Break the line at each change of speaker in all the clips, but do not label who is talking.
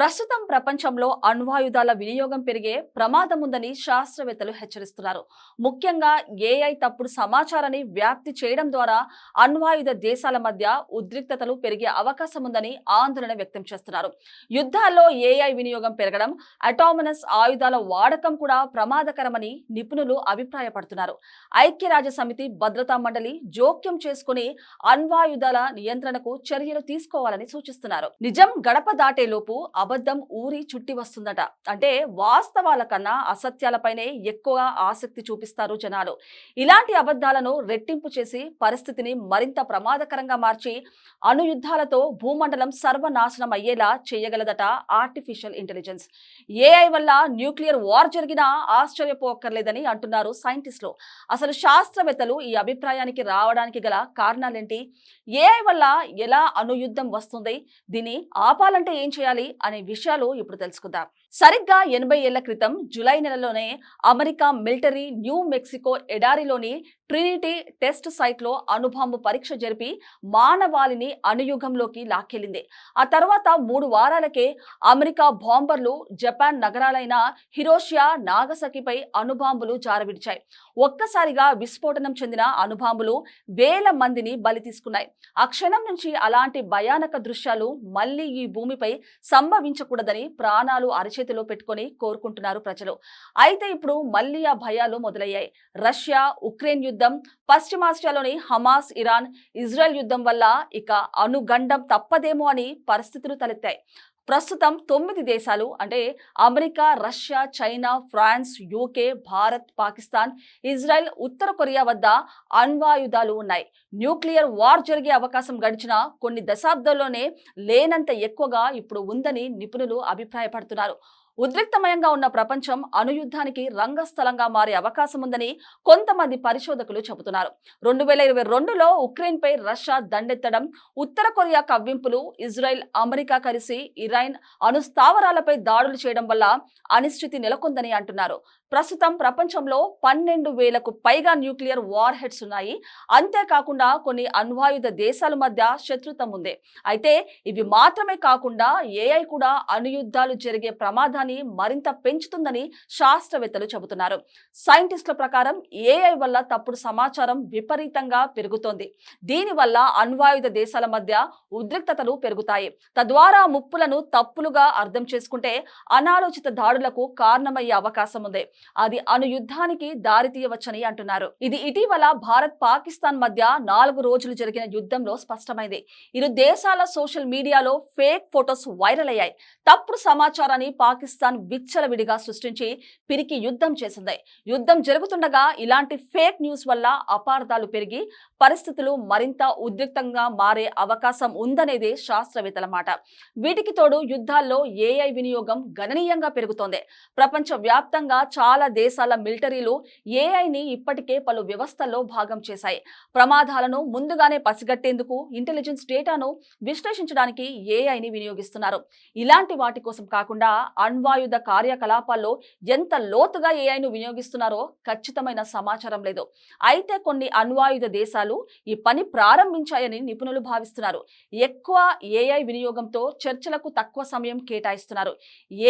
ప్రస్తుతం ప్రపంచంలో అణ్వాయుధాల వినియోగం పెరిగే ప్రమాదం ఉందని శాస్త్రవేత్తలు హెచ్చరిస్తున్నారు. ముఖ్యంగా ఏఐ తప్పుడు సమాచారాన్ని వ్యాప్తి చేయడం ద్వారా అణ్వాయుధ దేశాల మధ్య ఉద్రిక్తతలు పెరిగే అవకాశం ఉందని ఆందోళన వ్యక్తం చేస్తున్నారు. యుద్ధాల్లో ఏఐ వినియోగం పెరగడం అటామినస్ ఆయుధాల వాడకం కూడా ప్రమాదకరమని నిపుణులు అభిప్రాయపడుతున్నారు. ఐక్యరాజ్య సమితి భద్రతా మండలి జోక్యం చేసుకుని అణ్వాయుధాల నియంత్రణకు చర్యలు తీసుకోవాలని సూచిస్తున్నారు. నిజం గడప దాటేలోపు అబద్ధం ఊరి చుట్టి వస్తుందట. అంటే వాస్తవాల కన్నా అసత్యాలపైనే ఎక్కువ ఆసక్తి చూపిస్తారు జనాలు. ఇలాంటి అబద్ధాలను రెట్టింపు చేసి పరిస్థితిని మరింత ప్రమాదకరంగా మార్చి అణుయుద్ధాలతో భూమండలం సర్వనాశనం అయ్యేలా చేయగలదట ఆర్టిఫిషియల్ ఇంటెలిజెన్స్ ఏఐ వల్ల న్యూక్లియర్ వార్ జరిగినా ఆశ్చర్యపోక్కర్లేదని అంటున్నారు సైంటిస్టులు అసలు శాస్త్రవేత్తలు ఈ అభిప్రాయానికి రావడానికి గల కారణాలేంటి? ఏఐ వల్ల ఎలా అణుయుద్ధం వస్తుంది? దీన్ని ఆపాలంటే ఏం చేయాలి? అనే విషయాలు ఇప్పుడు తెలుసుకుందాం. సరిగ్గా ఎనభై ఏళ్ళ క్రితం జులై నెలలోనే అమెరికా మిలిటరీ న్యూ మెక్సికో ఎడారిలోని ట్రినిటీ టెస్ట్ సైట్లో అణుబాంబు పరీక్ష జరిపి మానవాళిని అణుయుగంలోకి లాక్కెళ్ళింది. ఆ తర్వాత మూడు వారాలకే అమెరికా బాంబర్లు జపాన్ నగరాలైన హిరోషియా నాగసకిపై అణుబాంబులు జారవిడిచాయి. ఒక్కసారిగా విస్ఫోటనం చెందిన అణుబాంబులు వేల మందిని బలి తీసుకున్నాయి. ఆ క్షణం నుంచి అలాంటి భయానక దృశ్యాలు మళ్ళీ ఈ భూమిపై సంభవించకూడదని ప్రాణాలు అరచేతిలో పెట్టుకొని కోరుకుంటున్నారు ప్రజలు. అయితే ఇప్పుడు మళ్ళీ ఆ భయాలు మొదలయ్యాయి. రష్యా ఉక్రెయిన్ యుద్ధం పశ్చిమాసియాలోని హమాస్ ఇరాన్ ఇజ్రాయెల్ యుద్ధం వల్ల ఇక అనుగండం తప్పదేమో అని పరిస్థితులు తలెత్తాయి. ప్రస్తుతం తొమ్మిది దేశాలు అంటే America Russia China France UK Bharat Pakistan Israel ఉత్తర కొరియా వద్ద అణ్వాయుధాలు ఉన్నాయి. న్యూక్లియర్ వార్ జరిగే అవకాశం గడిచిన కొన్ని దశాబ్దాల్లోనే లేనంత ఎక్కువగా ఇప్పుడు ఉందని నిపుణులు అభిప్రాయపడుతున్నారు. ఉద్రిక్తమయంగా ఉన్న ప్రపంచం అణుయుద్ధానికి రంగస్థలంగా మారే అవకాశం ఉందని కొంతమంది పరిశోధకులు చెబుతున్నారు. రెండు వేల ఇరవై రెండులో ఉక్రెయిన్పై రష్యా దండెత్తడం ఉత్తర కొరియా కవ్వింపులు ఇజ్రాయెల్ అమెరికా కలిసి ఇరాన్ అణుస్థావరాలపై దాడులు చేయడం వల్ల అనిశ్చితి నెలకొందని అంటున్నారు. ప్రస్తుతం ప్రపంచంలో పన్నెండు వేలకు పైగా న్యూక్లియర్ వార్ హెడ్స్ ఉన్నాయి. అంతేకాకుండా కొన్ని అణ్వాయుధ దేశాల మధ్య శత్రుత్వం ఉంది. అయితే ఇవి మాత్రమే కాకుండా ఏఐ కూడా అణుయుద్ధాలు జరిగే ప్రమాదాన్ని మరింత పెంచుతుందని శాస్త్రవేత్తలు చెబుతున్నారు. సైంటిస్టుల ప్రకారం ఏఐ వల్ల తప్పుడు సమాచారం విపరీతంగా పెరుగుతోంది. దీనివల్ల అణ్వాయుధ దేశాల మధ్య ఉద్రిక్తతలు పెరుగుతాయి. తద్వారా ముప్పులను తప్పులుగా అర్థం చేసుకుంటే అనాలోచిత దాడులకు కారణమయ్యే అవకాశం ఉంది. అది అణుయుద్ధానికి దారితీయవచ్చని అంటున్నారు. ఇది ఇటీవల భారత్ పాకిస్తాన్ మధ్య నాలుగు రోజులు జరిగిన యుద్ధంలో స్పష్టమైంది. ఇరు దేశాల సోషల్ మీడియాలో ఫేక్ ఫొటోస్ వైరల్ అయ్యాయి. తప్పుడు సమాచారాన్ని పాకిస్తాన్ విచ్చలవిడిగా సృష్టించి పిరికి యుద్ధం చేసింది. యుద్ధం జరుగుతుండగా ఇలాంటి ఫేక్ న్యూస్ వల్ల అపార్థాలు పెరిగి పరిస్థితులు మరింత ఉద్రిక్తంగా మారే అవకాశం ఉందనేదే శాస్త్రవేత్తల మాట వీటికి తోడు యుద్ధాల్లో ఏఐ వినియోగం గణనీయంగా పెరుగుతోంది. ప్రపంచ వ్యాప్తంగా చాలా దేశాల మిలిటరీలు ఏఐని ఇప్పటికే పలు వ్యవస్థల్లో భాగం చేశాయి. ప్రమాదాలను ముందుగానే పసిగట్టేందుకు ఇంటెలిజెన్స్ డేటాను విశ్లేషించడానికి ఏఐని వినియోగిస్తున్నారు. ఇలాంటి వాటి కోసం కాకుండా అణ్వాయుధ కార్యకలాపాల్లో ఎంత లోతుగా ఏఐను వినియోగిస్తున్నారో ఖచ్చితమైన సమాచారం లేదు. అయితే కొన్ని అణ్వాయుధ దేశాలు ఈ పని ప్రారంభించాయని నిపుణులు భావిస్తున్నారు. ఎక్కువ ఏఐ వినియోగంతో చర్చలకు తక్కువ సమయం కేటాయిస్తున్నారు.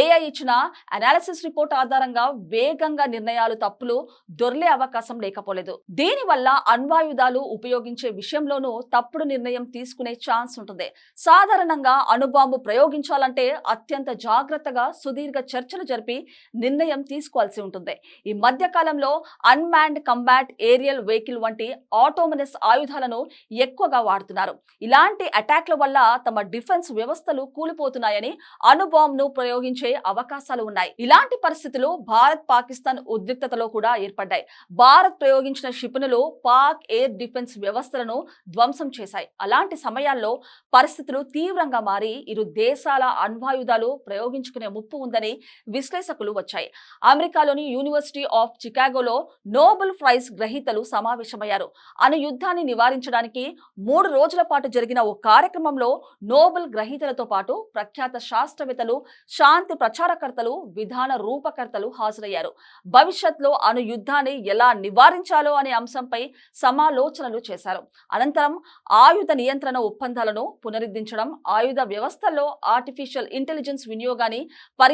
ఏఐ ఇచ్చిన అనాలిసిస్ రిపోర్ట్ ఆధారంగా వేగంగా నిర్ణయాలు తప్పులు దొర్లే అవకాశం లేకపోలేదు. దీనివల్ల అణ్వాయుధాలు ఉపయోగించే విషయంలోనూ తప్పుడు నిర్ణయం తీసుకునే ఛాన్స్ ఉంటుంది. సాధారణంగా అణుబాంబు ప్రయోగించాలంటే అత్యంత జాగ్రత్తగా సుదీర్ఘ చర్చలు జరిపి నిర్ణయం తీసుకోవాల్సి ఉంటుంది. ఈ మధ్య కాలంలో అన్మాన్డ్ కంబాట్ ఏరియల్ వెహికల్ వంటి ఆటోమనస్ ఆయుధాలను ఎక్కువగా వాడుతున్నారు. ఇలాంటి అటాక్ల వల్ల తమ డిఫెన్స్ వ్యవస్థలు కూలిపోతున్నాయని అణుబాంబును ప్రయోగించే అవకాశాలు ఉన్నాయి. ఇలాంటి పరిస్థితులు భారత్ పాకిస్తాన్ ఉద్రిక్తతలో కూడా ఏర్పడ్డాయి. భారత్ ప్రయోగించిన క్షిపణులు పాక్ ఎయిర్ డిఫెన్స్ వ్యవస్థలను ధ్వంసం చేశాయి. అలాంటి సమయాల్లో పరిస్థితులు తీవ్రంగా మారి ఇరు దేశాల అణ్వాయుధాలు ప్రయోగించుకునే ముప్పు ఉంది. ఉందని విశ్లేషకులు వచ్చాయి. అమెరికాలోని యూనివర్సిటీ ఆఫ్ చికాగోలో నోబెల్ ప్రైజ్ గ్రహీతలు సమావేశమయ్యారు. అణు యుద్ధాన్ని నివారించడానికి మూడు రోజుల పాటు జరిగిన ఓ కార్యక్రమంలో నోబెల్ గ్రహీతలతో పాటు ప్రఖ్యాత శాస్త్రవేత్తలు శాంతి ప్రచారకర్తలు విధాన రూపకర్తలు హాజరయ్యారు. భవిష్యత్తులో అణు యుద్ధాన్ని ఎలా నివారించాలో అనే అంశంపై సమాలోచనలు చేశారు. అనంతరం ఆయుధ నియంత్రణ ఒప్పందాలను పునరుద్ధరించడం ఆయుధ వ్యవస్థల్లో ఆర్టిఫిషియల్ ఇంటెలిజెన్స్ వినియోగాన్ని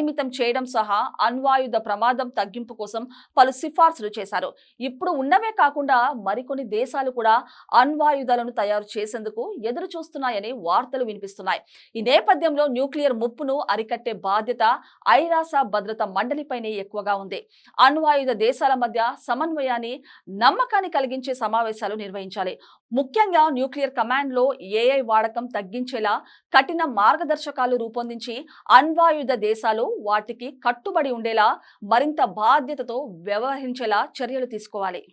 పరిమితం చేయడం సహా అణ్వాయుధ ప్రమాదం తగ్గింపు కోసం పలు సిఫార్సులు చేశారు. ఇప్పుడు ఉన్నవే కాకుండా మరికొన్ని దేశాలు కూడా అణ్వాయుధాలను తయారు చేసేందుకు ఎదురు చూస్తున్నాయని వార్తలు వినిపిస్తున్నాయి. ఈ నేపథ్యంలో న్యూక్లియర్ ముప్పును అరికట్టే బాధ్యత ఐరాస భద్రత మండలిపైనే ఎక్కువగా ఉంది. అణ్వాయుధ దేశాల మధ్య సమన్వయాన్ని నమ్మకాన్ని కలిగించే సమావేశాలు నిర్వహించాలి. ముఖ్యంగా న్యూక్లియర్ కమాండ్లో ఏఐ వాడకం తగ్గించేలా కఠిన మార్గదర్శకాలు రూపొందించి అణ్వాయుధ దేశాలు వాటికి కట్టుబడి ఉండేలా మరింత బాధ్యతతో వ్యవహరించేలా చర్యలు తీసుకోవాలి.